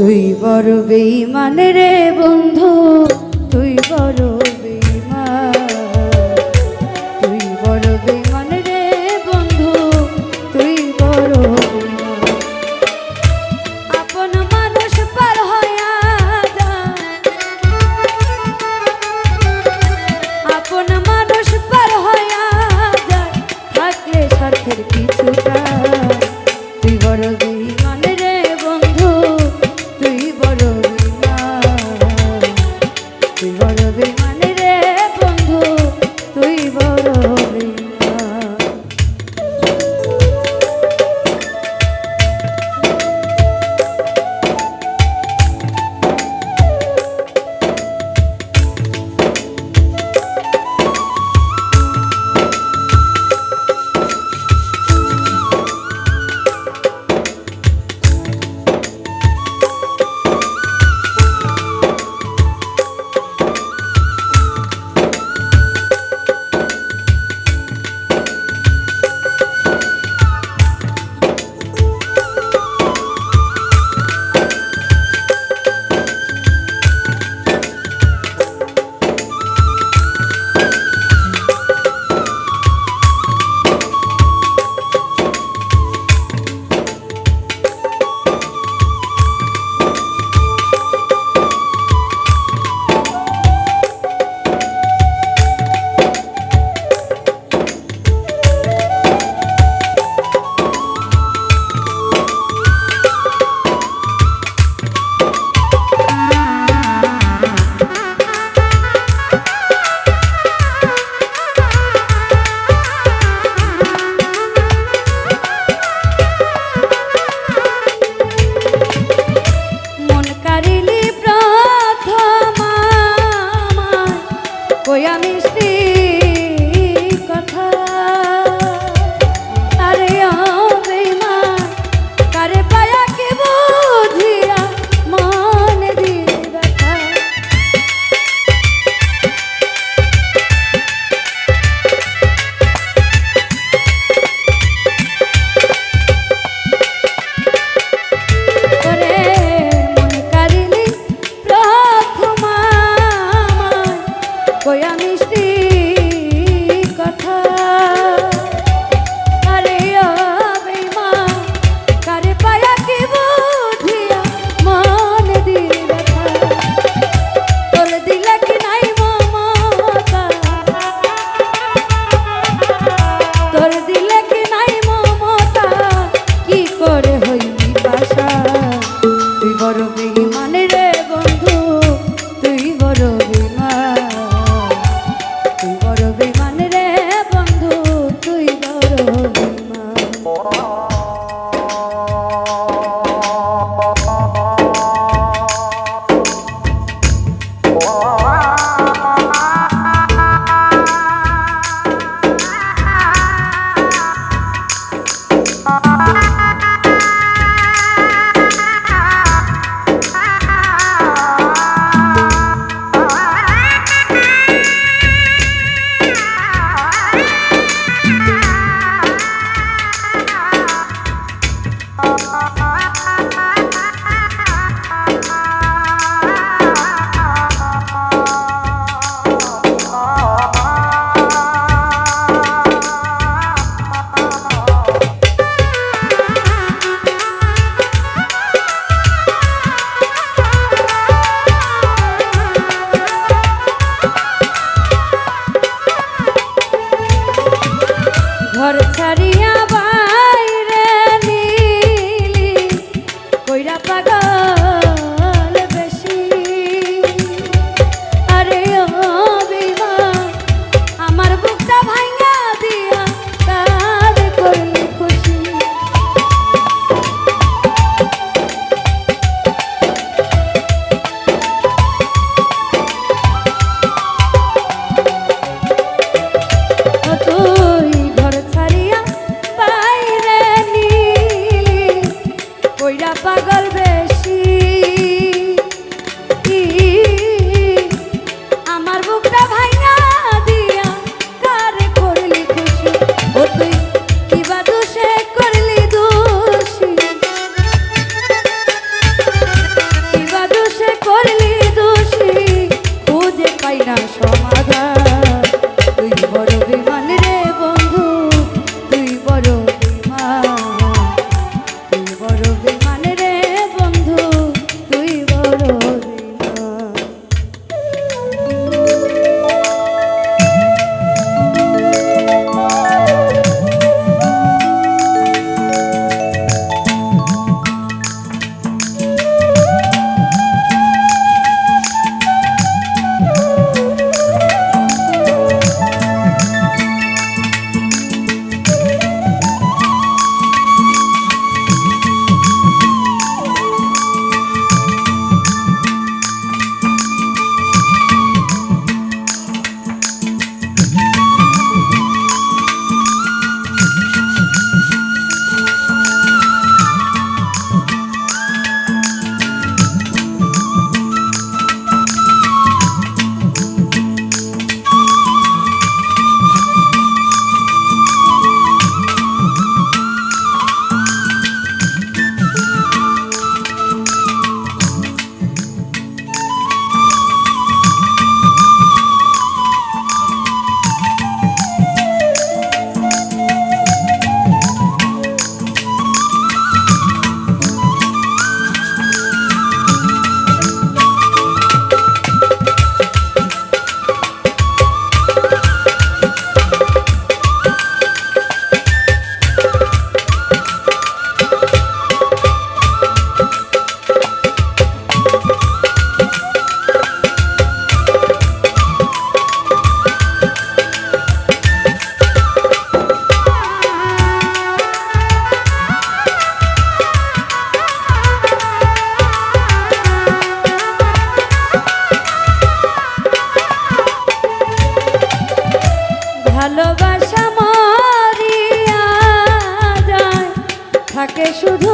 তুই বড় বেইমান রে বন্ধু। Sin olvidar ওই আমি স্ত্রী বড় বেহিমান বন্ধু তুই বড় বেমান। তুই বড় বন্ধু তুই Oh মুখ থাকে শুধু